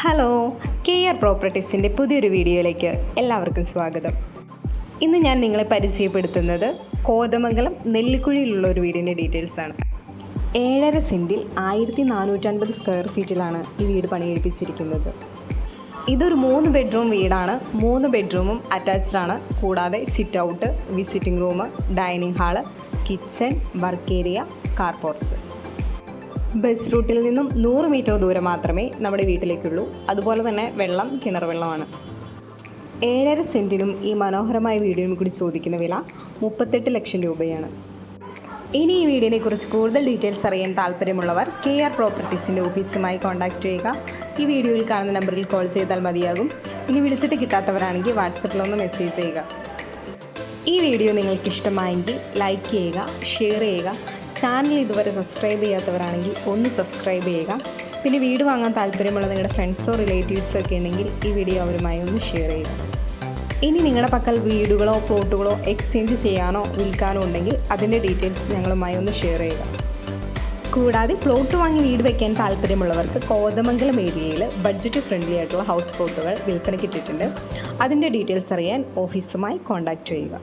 Hello K R പ്രോപ്പർട്ടീസിന്റെ പുതിയൊരു വീഡിയോയിലേക്ക് എല്ലാവർക്കും സ്വാഗതം. ഇന്ന് ഞാൻ നിങ്ങളെ പരിചയപ്പെടുത്തുന്നത് കോതമംഗലം നെല്ലിക്കുഴിയിലുള്ള ഒരു വീടിന്റെ ഡീറ്റെയിൽസ് ആണ്. ഏഴര സെന്റിൽ ആയിരത്തി നാനൂറ്റൻപത് സ്ക്വയർ ഫീറ്റിലാണ് ഈ വീട് പണിയെടുപ്പിച്ചിരിക്കുന്നത്. ഇതൊരു മൂന്ന് ബെഡ്റൂം വീടാണ്. മൂന്ന് ബെഡ്റൂമും അറ്റാച്ച്ഡ് ആണ്. കൂടാതെ sit out visiting room dining hall kitchen work area car porch bus റൂട്ടിൽ നിന്നും നൂറ് മീറ്റർ ദൂരം മാത്രമേ നമ്മുടെ വീട്ടിലേക്കുള്ളൂ. അതുപോലെ തന്നെ വെള്ളം കിണർ വെള്ളമാണ്. ഏഴര സെന്റിനും ഈ മനോഹരമായ വീടിനും കൂടി ചോദിക്കുന്ന വില മുപ്പത്തെട്ട് ലക്ഷം രൂപയാണ്. ഇനി ഈ വീടിനെ കുറിച്ച് കൂടുതൽ ഡീറ്റെയിൽസ് അറിയാൻ താല്പര്യമുള്ളവർ കെ ആർ പ്രോപ്പർട്ടീസിന്റെ ഓഫീസുമായി കോൺടാക്റ്റ് ചെയ്യുക. ഈ വീഡിയോയിൽ കാണുന്ന നമ്പറിൽ കോൾ ചെയ്താൽ മതിയാകും. ഇനി വിളിച്ചിട്ട് കിട്ടാത്തവരാണെങ്കിൽ വാട്സപ്പിലൊന്ന് മെസ്സേജ് ചെയ്യുക. ഈ വീഡിയോ നിങ്ങൾക്ക് ഇഷ്ടമായെങ്കിൽ ലൈക്ക് ചെയ്യുക ഷെയർ ചെയ്യുക. ചാനൽ ഇതുവരെ സബ്സ്ക്രൈബ് ചെയ്യാത്തവരാണെങ്കിൽ ഒന്ന് സബ്സ്ക്രൈബ് ചെയ്യുക. പിന്നെ വീട് വാങ്ങാൻ താല്പര്യമുള്ള നിങ്ങളുടെ ഫ്രണ്ട്സോ റിലേറ്റീവ്സോ ഒക്കെ ഉണ്ടെങ്കിൽ ഈ വീഡിയോ അവരുമായി ഒന്ന് ഷെയർ ചെയ്യുക. ഇനി നിങ്ങളുടെ പക്കൽ വീടുകളോ പ്ലോട്ടുകളോ എക്സ്ചേഞ്ച് ചെയ്യാനോ വിൽക്കാനോ ഉണ്ടെങ്കിൽ അതിന്റെ ഡീറ്റെയിൽസ് ഞങ്ങളുമായി ഒന്ന് ഷെയർ ചെയ്യുക. കൂടാതെ പ്ലോട്ട് വാങ്ങി വീട് വയ്ക്കാൻ താല്പര്യമുള്ളവർക്ക് കോതമംഗലം ഏരിയയിൽ ബഡ്ജറ്റ് ഫ്രണ്ട്ലി ആയിട്ടുള്ള ഹൗസ് പ്ലോട്ടുകൾ വിൽപ്പനയ്ക്ക് ഇട്ടിട്ടുണ്ട്. അതിന്റെ ഡീറ്റെയിൽസ് അറിയാൻ ഓഫീസുമായി കോൺടാക്റ്റ് ചെയ്യുക.